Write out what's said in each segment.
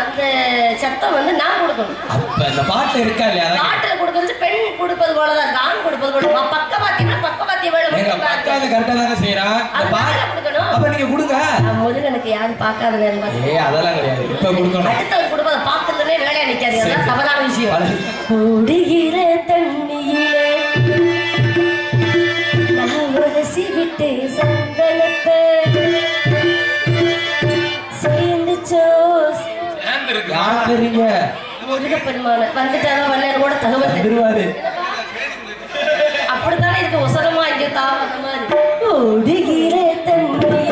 அந்த சத்தம் வந்து நான் கொடுக்கணும். அப்ப இந்த பாட்டு இருக்கா இல்லையா? கொடுக்கறது பெண் கொடுப்பது போலதான் இருக்கு. ஆண் கொடுப்பது போல. வேலை எங்க மட்டும் பக்கா பாருங்க. அது கரெக்டா தானே செய்யறான் கொடுக்கணும். அப்ப நீங்க கொடுங்க. நான் முருகனுக்கு யாரும் பார்க்காத நேரம் பார்த்து அதெல்லாம் கிடையாது. இப்ப கொடுக்கணும். அடுத்தவங்க கொடுப்பதை பார்க்கறதுனே வேலையா நிக்காது அதான் தவறான விஷயம். ஓடுகிற தண்ணியிலே யார் தெரியுங்க முருகப்பெருமான வந்துட்டாலும் வரல கூட தகவல். வந்துருவாரு. அப்படித்தானே இருக்கு உசரமா இங்க ஓடுகிற தண்ணியிலே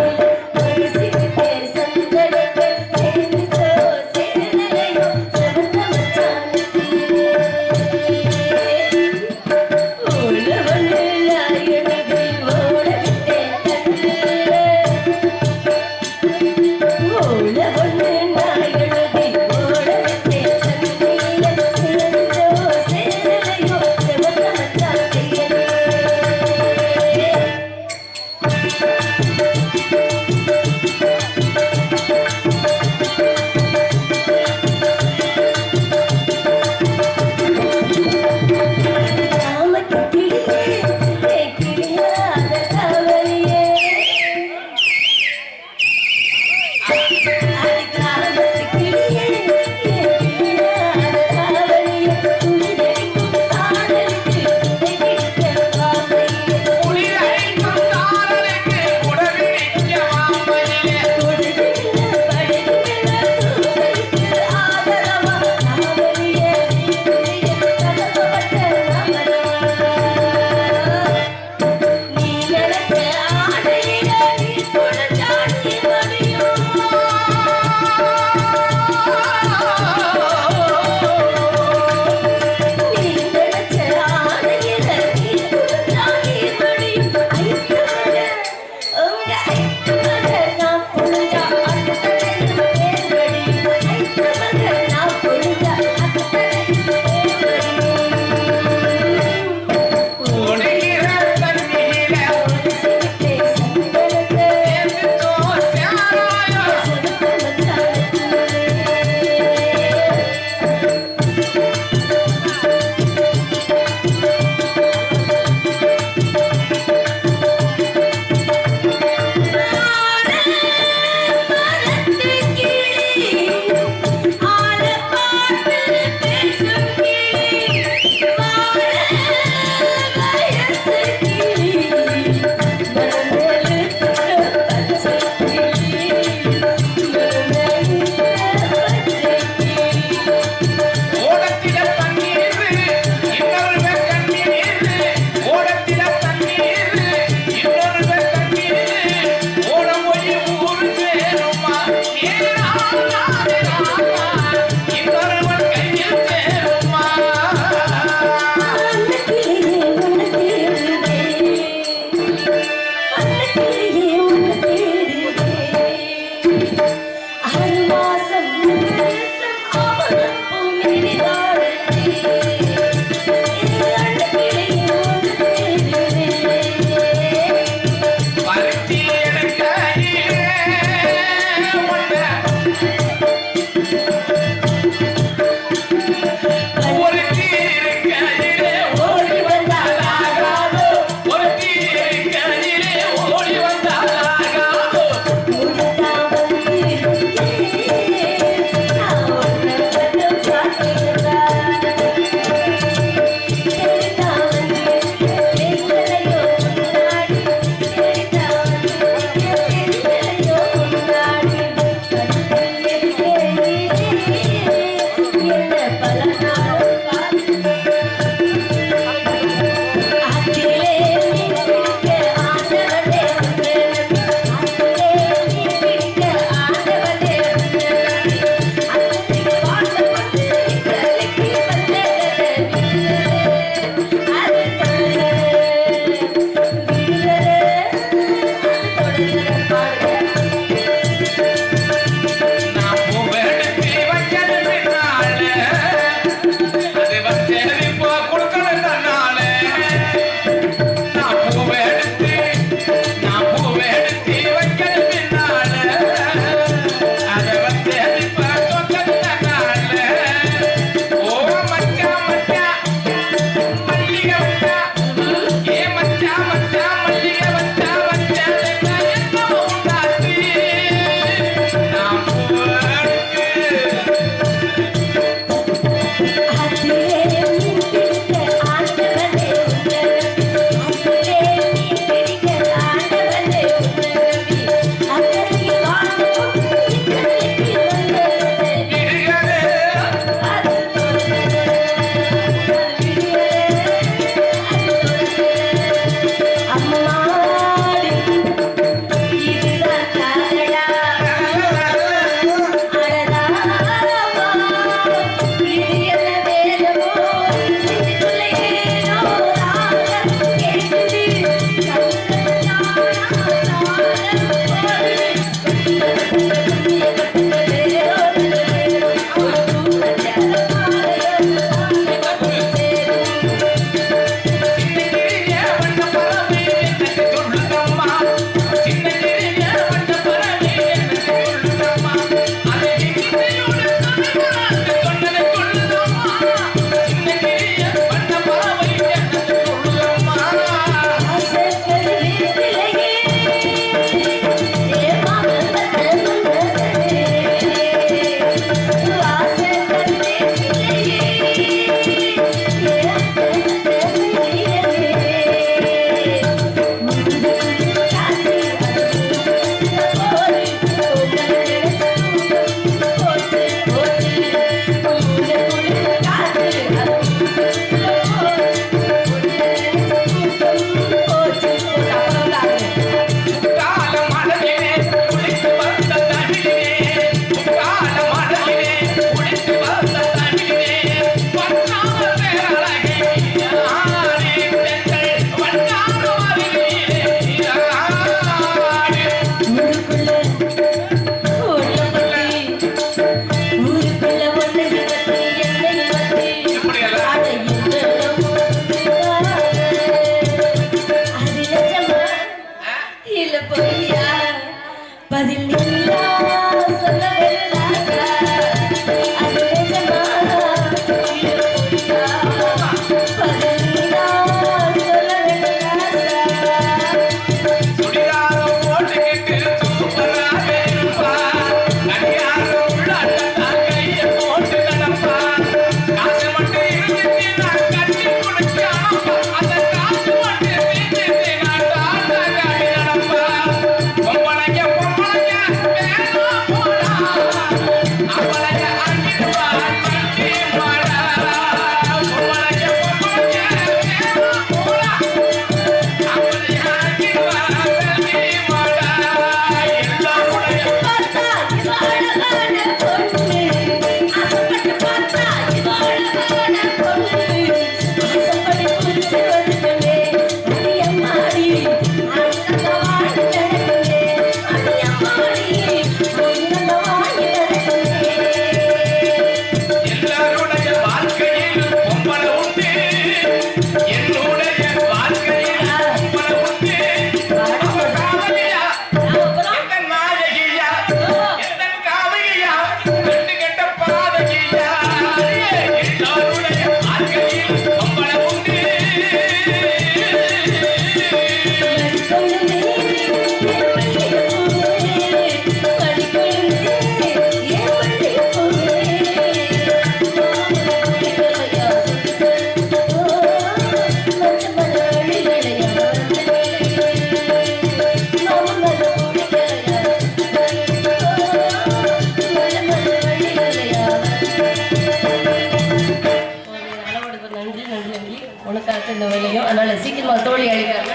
அதனால சீக்கிரமாக தோழி அழிக்காருன்னு